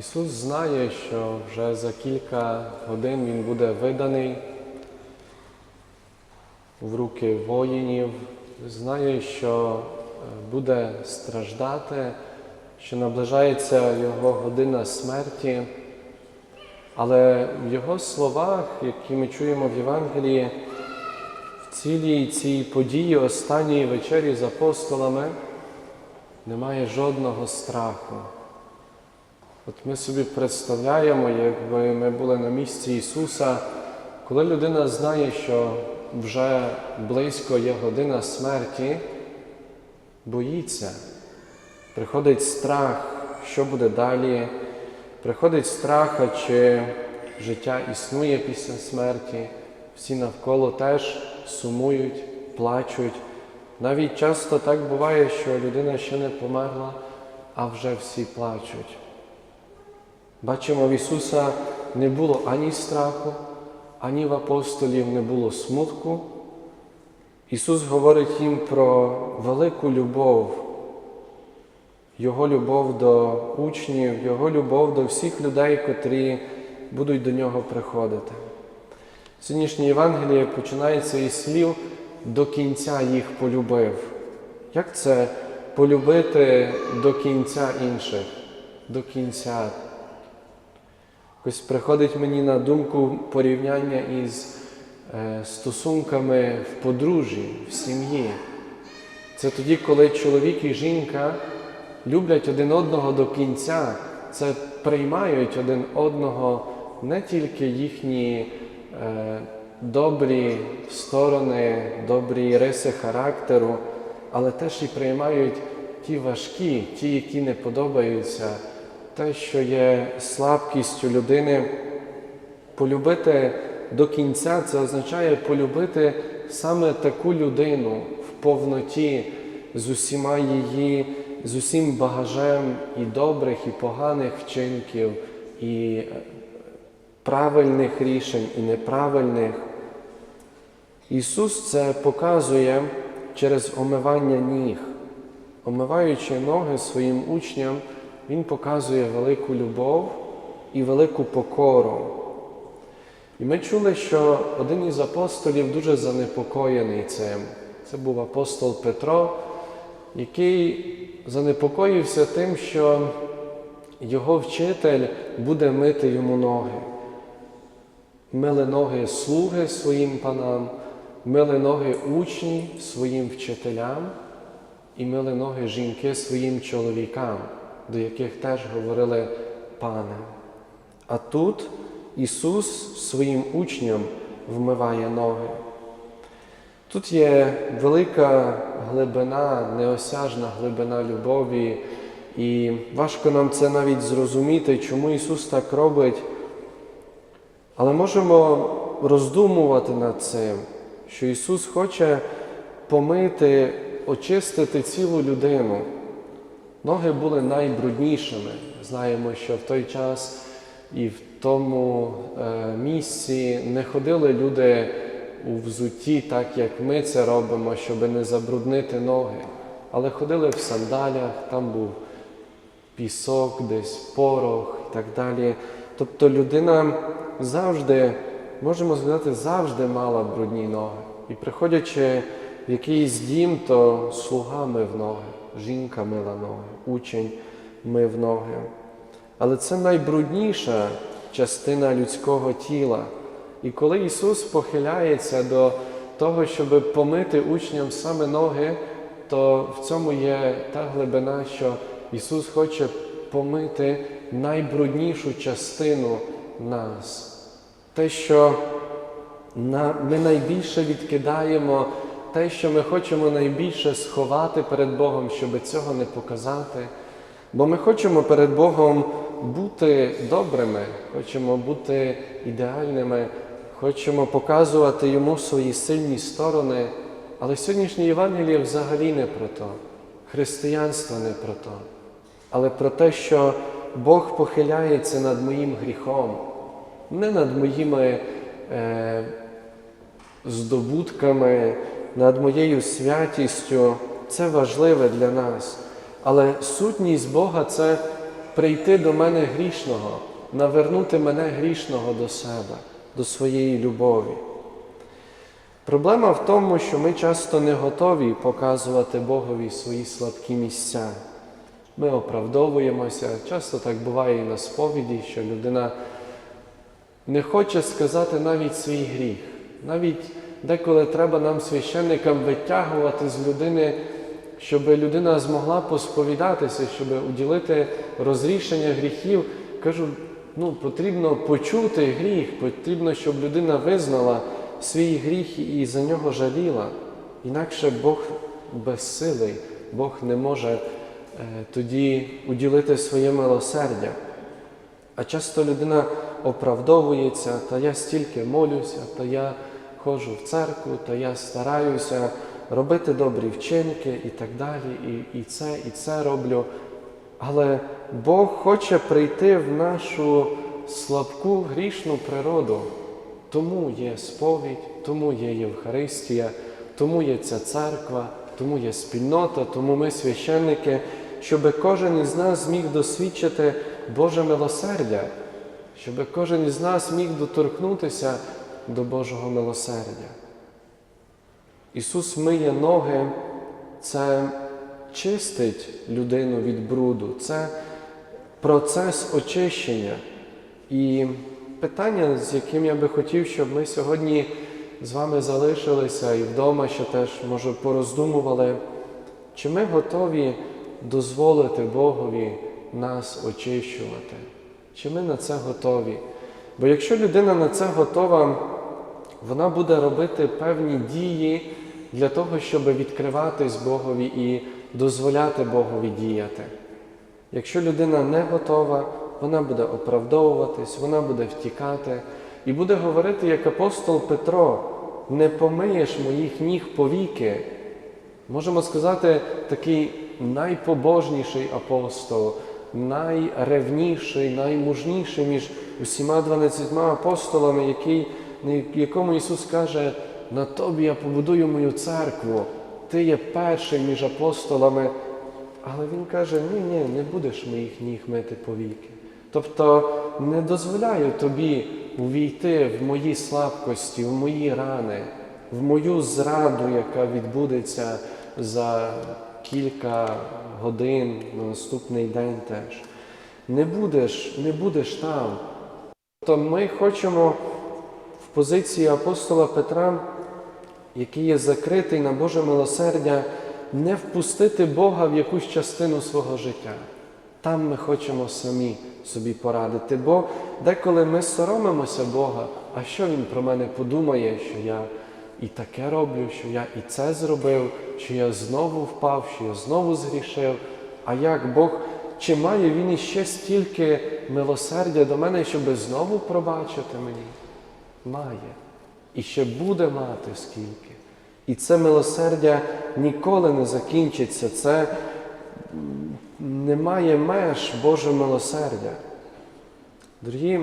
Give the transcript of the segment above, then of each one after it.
Ісус знає, що вже за кілька годин Він буде виданий в руки воїнів, знає, що е, буде страждати, що наближається Його година смерті. Але в Його словах, які ми чуємо в Євангелії, в цілій цій події останньої вечері з апостолами немає жодного страху. От ми собі представляємо, якби ми були на місці Ісуса, коли людина знає, що вже близько є година смерті, боїться, приходить страх, що буде далі, приходить страх, чи життя існує після смерті, всі навколо теж сумують, плачуть. Навіть часто так буває, що людина ще не померла, а вже всі плачуть. Бачимо, в Ісуса не було ані страху, ані в апостолів не було смутку. Ісус говорить їм про велику любов, Його любов до учнів, Його любов до всіх людей, котрі будуть до Нього приходити. Сьогоднішнє Євангеліє починається із слів до кінця їх полюбив. Як це полюбити до кінця інших? До кінця. Ось приходить мені на думку порівняння із е, стосунками в подружжі, в сім'ї. Це тоді, коли чоловік і жінка люблять один одного до кінця, це приймають один одного не тільки їхні е, добрі сторони, добрі риси характеру, але теж і приймають ті важкі, ті, які не подобаються, те, що є слабкістю людини. Полюбити до кінця це означає полюбити саме таку людину в повноті з усіма її, з усім багажем і добрих, і поганих вчинків, і правильних рішень, і неправильних. Ісус це показує через омивання ніг. Омиваючи ноги своїм учням, Він показує велику любов і велику покору. І ми чули, що один із апостолів дуже занепокоєний цим. Це був апостол Петро, який занепокоївся тим, що його вчитель буде мити йому ноги. Мили ноги слуги своїм панам, мили ноги учні своїм вчителям і мили ноги жінки своїм чоловікам, до яких теж говорили пане. А тут Ісус своїм учням вмиває ноги. Тут є велика глибина, неосяжна глибина любові, і важко нам це навіть зрозуміти, чому Ісус так робить. Але можемо роздумувати над цим, що Ісус хоче помити, очистити цілу людину. Ноги були найбруднішими. Знаємо, що в той час і в тому е, місці не ходили люди у взутті, так як ми це робимо, щоб не забруднити ноги, але ходили в сандалях, там був пісок, десь порох і так далі. Тобто людина завжди, можемо сказати, завжди мала брудні ноги. І приходячи в якийсь дім, то слуга мив ноги, жінка мила ноги, учень мив ноги. Але це найбрудніша частина людського тіла. І коли Ісус похиляється до того, щоб помити учням саме ноги, то в цьому є та глибина, що Ісус хоче помити найбруднішу частину нас. Те, що ми найбільше відкидаємо, те, що ми хочемо найбільше сховати перед Богом, щоб цього не показати. Бо ми хочемо перед Богом бути добрими, хочемо бути ідеальними, хочемо показувати Йому свої сильні сторони. Але сьогоднішнє Євангеліє взагалі не про то, християнство не про то, але про те, що Бог похиляється над моїм гріхом, не над моїми е, здобутками, над моєю святістю. Це важливе для нас. Але сутність Бога це прийти до мене грішного, навернути мене грішного до себе, до своєї любові. Проблема в тому, що ми часто не готові показувати Богові свої слабкі місця. Ми оправдовуємося, часто так буває і на сповіді, що людина не хоче сказати навіть свій гріх. Навіть деколи треба нам священникам витягувати з людини, щоб людина змогла посповідатися, щоб уділити розрішення гріхів. Кажу, ну, потрібно почути гріх, потрібно, щоб людина визнала свій гріх і за нього жаліла. Інакше Бог безсилий, Бог не може е, тоді уділити своє милосердя. А часто людина оправдовується, та я стільки молюся, та я ходжу в церкву, та я стараюся робити добрі вчинки і так далі, і, і це, і це роблю. Але Бог хоче прийти в нашу слабку грішну природу. Тому є сповідь, тому є Євхаристія, тому є ця церква, тому є спільнота, тому ми священники, щоб кожен із нас зміг досвідчити Боже милосердя, щоб кожен із нас міг доторкнутися до Божого милосердя. Ісус миє ноги, це чистить людину від бруду, це процес очищення. І питання, з яким я би хотів, щоб ми сьогодні з вами залишилися і вдома ще теж, може, пороздумували, чи ми готові дозволити Богові нас очищувати? Чи ми на це готові? Бо якщо людина на це готова, вона буде робити певні дії для того, щоб відкриватись Богові і дозволяти Богові діяти. Якщо людина не готова, вона буде оправдовуватись, вона буде втікати і буде говорити, як апостол Петро, не помиєш моїх ніг повіки. Можемо сказати, такий найпобожніший апостол, найревніший, наймужніший між усіма дванадцятьма апостолами, який, якому Ісус каже, на тобі я побудую мою церкву, ти є перший між апостолами. Але Він каже, ні, ні, не будеш моїх ніг мити повіки. Тобто не дозволяю тобі увійти в мої слабкості, в мої рани, в мою зраду, яка відбудеться за кілька годин на наступний день теж. Не будеш, не будеш там. Тобто ми хочемо в позиції апостола Петра, який є закритий на Боже милосердя, не впустити Бога в якусь частину свого життя. Там ми хочемо самі собі порадити, бо деколи ми соромимося Бога, а що Він про мене подумає, що я і таке роблю, що я і це зробив, що я знову впав, що я знову згрішив. А як Бог, чи має Він іще стільки милосердя до мене, щоб знову пробачити мені? Має. І ще буде мати скільки. І це милосердя ніколи не закінчиться. Це немає меж Боже милосердя. Дорогі,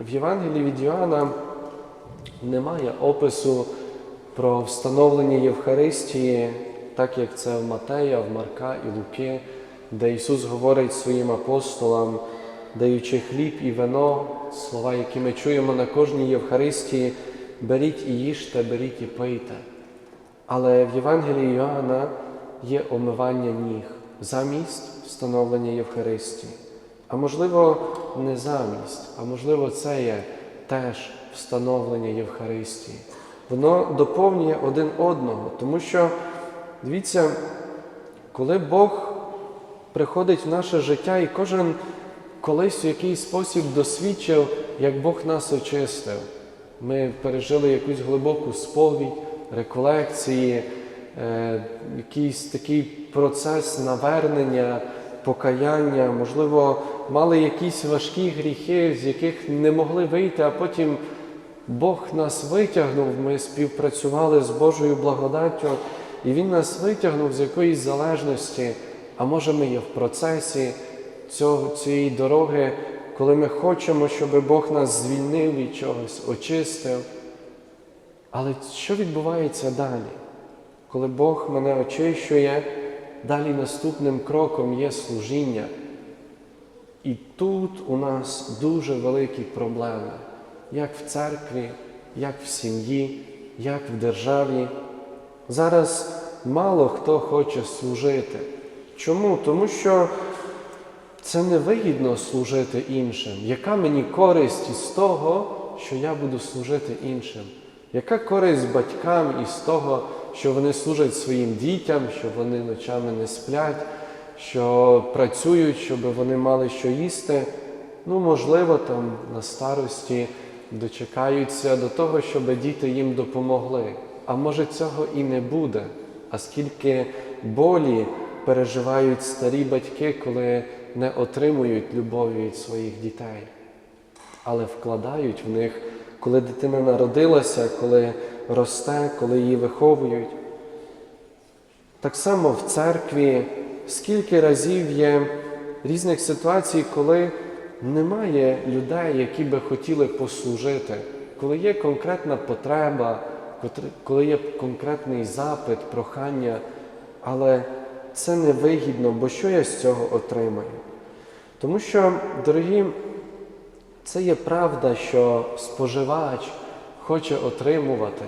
в Євангелії від Йоанна немає опису про встановлення Євхаристії, так як це в Матея, в Марка і Луки, де Ісус говорить своїм апостолам, даючи хліб і вино, слова, які ми чуємо на кожній Євхаристії, беріть і їжте, беріть і пийте. Але в Євангелії Йоанна є омивання ніг замість встановлення Євхаристії. А можливо, не замість, а можливо, це є теж встановлення Євхаристії. Воно доповнює один одного, тому що, дивіться, коли Бог приходить в наше життя, і кожен колись в якийсь спосіб досвідчив, як Бог нас очистив. Ми пережили якусь глибоку сповідь, реколекції, е, якийсь такий процес навернення, покаяння, можливо, мали якісь важкі гріхи, з яких не могли вийти, а потім Бог нас витягнув, ми співпрацювали з Божою благодаттю, і Він нас витягнув з якоїсь залежності, а може ми є в процесі цього, цієї дороги, коли ми хочемо, щоб Бог нас звільнив від чогось, очистив. Але що відбувається далі? Коли Бог мене очищує, далі наступним кроком є служіння. І тут у нас дуже великі проблеми, як в церкві, як в сім'ї, як в державі. Зараз мало хто хоче служити. Чому? Тому що це невигідно служити іншим. Яка мені користь із того, що я буду служити іншим? Яка користь батькам із того, що вони служать своїм дітям, що вони ночами не сплять, що працюють, щоб вони мали що їсти? Ну, можливо, там на старості дочекаються до того, щоб діти їм допомогли. А може цього і не буде. А скільки болі переживають старі батьки, коли не отримують любові від своїх дітей, але вкладають в них, коли дитина народилася, коли росте, коли її виховують. Так само в церкві скільки разів є різних ситуацій, коли немає людей, які би хотіли послужити, коли є конкретна потреба, коли є конкретний запит, прохання, але це невигідно, бо що я з цього отримаю? Тому що, дорогі, це є правда, що споживач хоче отримувати,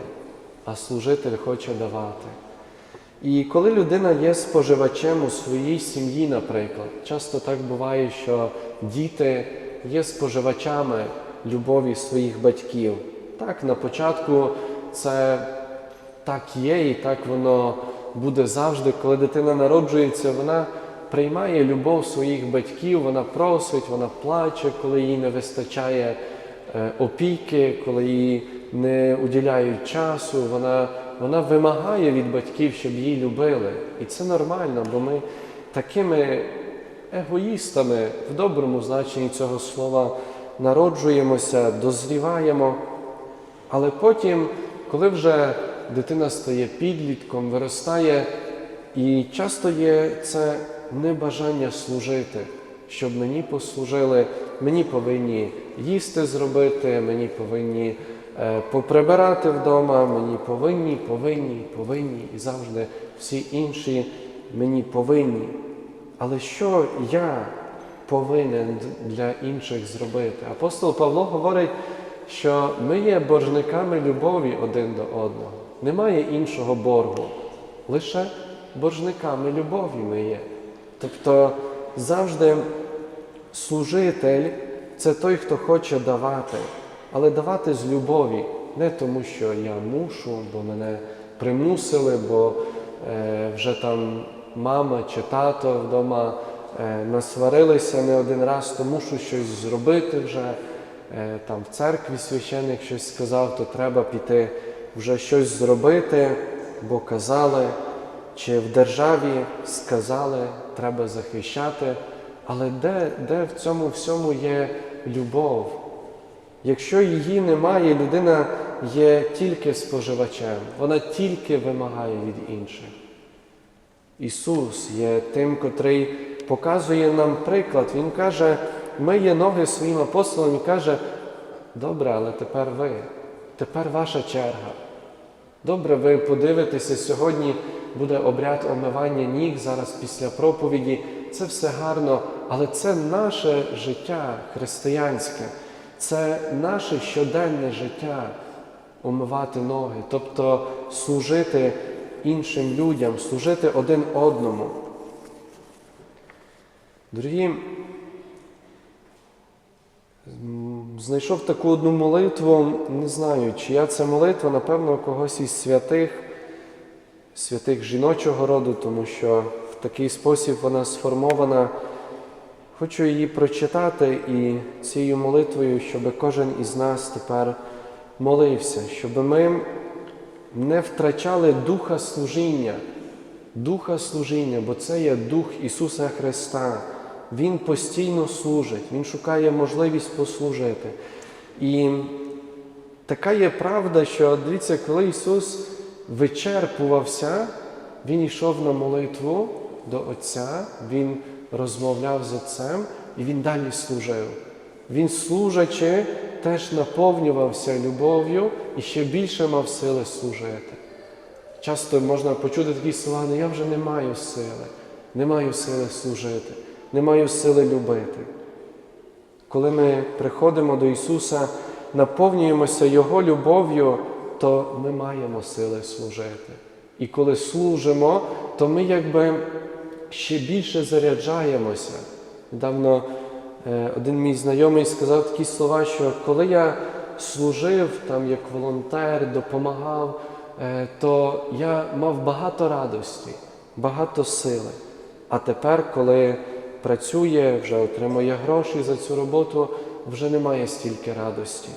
а служитель хоче давати. І коли людина є споживачем у своїй сім'ї, наприклад, часто так буває, що діти є споживачами любові своїх батьків. Так, на початку це так є, і так воно буде завжди. Коли дитина народжується, вона приймає любов своїх батьків, вона просить, вона плаче, коли їй не вистачає е, опіки, коли їй не уділяють часу, вона, вона вимагає від батьків, щоб її любили. І це нормально, бо ми такими егоїстами в доброму значенні цього слова народжуємося, дозріваємо. Але потім, коли вже дитина стає підлітком, виростає, і часто є це небажання служити, щоб мені послужили, мені повинні їсти зробити, мені повинні поприбирати вдома, мені повинні, повинні, повинні, і завжди всі інші мені повинні. Але що я повинен для інших зробити? Апостол Павло говорить, що ми є боржниками любові один до одного. Немає іншого боргу, лише боржниками любові ми є. Тобто завжди служитель це той, хто хоче давати, але давати з любові, не тому, що я мушу, бо мене примусили, бо е, вже там мама чи тато вдома е, насварилися не один раз, то мушу щось зробити вже. Е, там в церкві священник щось сказав, то треба піти вже щось зробити, бо казали, чи в державі сказали, треба захищати. Але де, де в цьому всьому є любов? Якщо її немає, людина є тільки споживачем, вона тільки вимагає від інших. Ісус є тим, котрий показує нам приклад. Він каже, ми є ноги своїм апостолам і каже, добре, але тепер ви, тепер ваша черга. Добре, ви подивитеся, сьогодні буде обряд омивання ніг зараз після проповіді. Це все гарно, але це наше життя християнське, це наше щоденне життя омивати ноги, тобто служити іншим людям, служити один одному. Дорогі, знайшов таку одну молитву, не знаю, чия це молитва, напевно, когось із святих, святих жіночого роду, тому що в такий спосіб вона сформована. Хочу її прочитати і цією молитвою, щоб кожен із нас тепер молився, щоб ми не втрачали духа служіння, духа служіння, бо це є Дух Ісуса Христа. Він постійно служить, Він шукає можливість послужити. І така є правда, що дивіться, коли Ісус вичерпувався, Він йшов на молитву до Отця, Він розмовляв з Отцем і Він далі служив. Він, служачи, теж наповнювався любов'ю і ще більше мав сили служити. Часто можна почути такі слова, ну я вже не маю сили, не маю сили служити, не маю сили любити. Коли ми приходимо до Ісуса, наповнюємося Його любов'ю, то ми маємо сили служити. І коли служимо, то ми якби ще більше заряджаємося. Недавно е, один мій знайомий сказав такі слова, що коли я служив там як волонтер, допомагав, е, то я мав багато радості, багато сили. А тепер, коли працює, вже отримує гроші за цю роботу, вже немає стільки радості.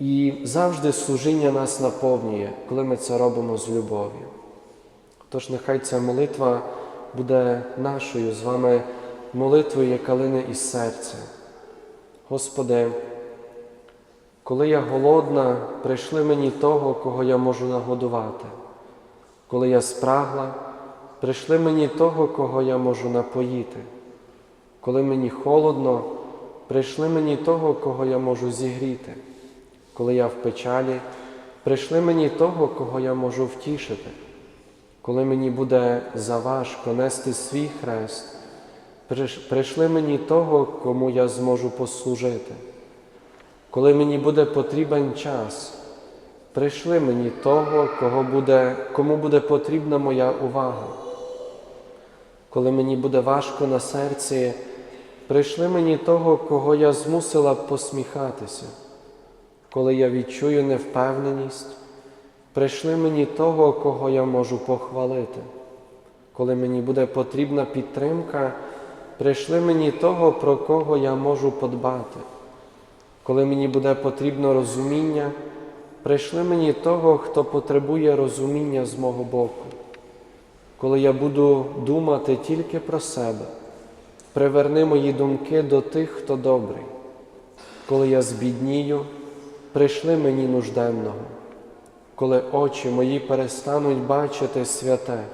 І завжди служіння нас наповнює, коли ми це робимо з любов'ю. Тож нехай ця молитва буде нашою з вами молитвою, яка лине із серця. Господи, коли я голодна, прийшли мені того, кого я можу нагодувати. Коли я спрагла, прийшли мені того, кого я можу напоїти. Коли мені холодно, прийшли мені того, кого я можу зігріти. Коли я в печалі, прийшли мені того, кого я можу втішити. Коли мені буде заважко нести свій хрест, прийшли мені того, кому я зможу послужити. Коли мені буде потрібен час, прийшли мені того, кого буде, кому буде потрібна моя увага. Коли мені буде важко на серці, прийшли мені того, кого я змусила посміхатися. Коли я відчую невпевненість, прийшли мені того, кого я можу похвалити. Коли мені буде потрібна підтримка, прийшли мені того, про кого я можу подбати. Коли мені буде потрібно розуміння, прийшли мені того, хто потребує розуміння з мого боку. Коли я буду думати тільки про себе, приверни мої думки до тих, хто добрий. Коли я збіднію, прийшли мені нужденного. Коли очі мої перестануть бачити святе,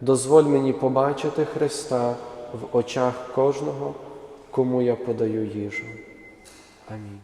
дозволь мені побачити Христа в очах кожного, кому я подаю їжу. Амінь.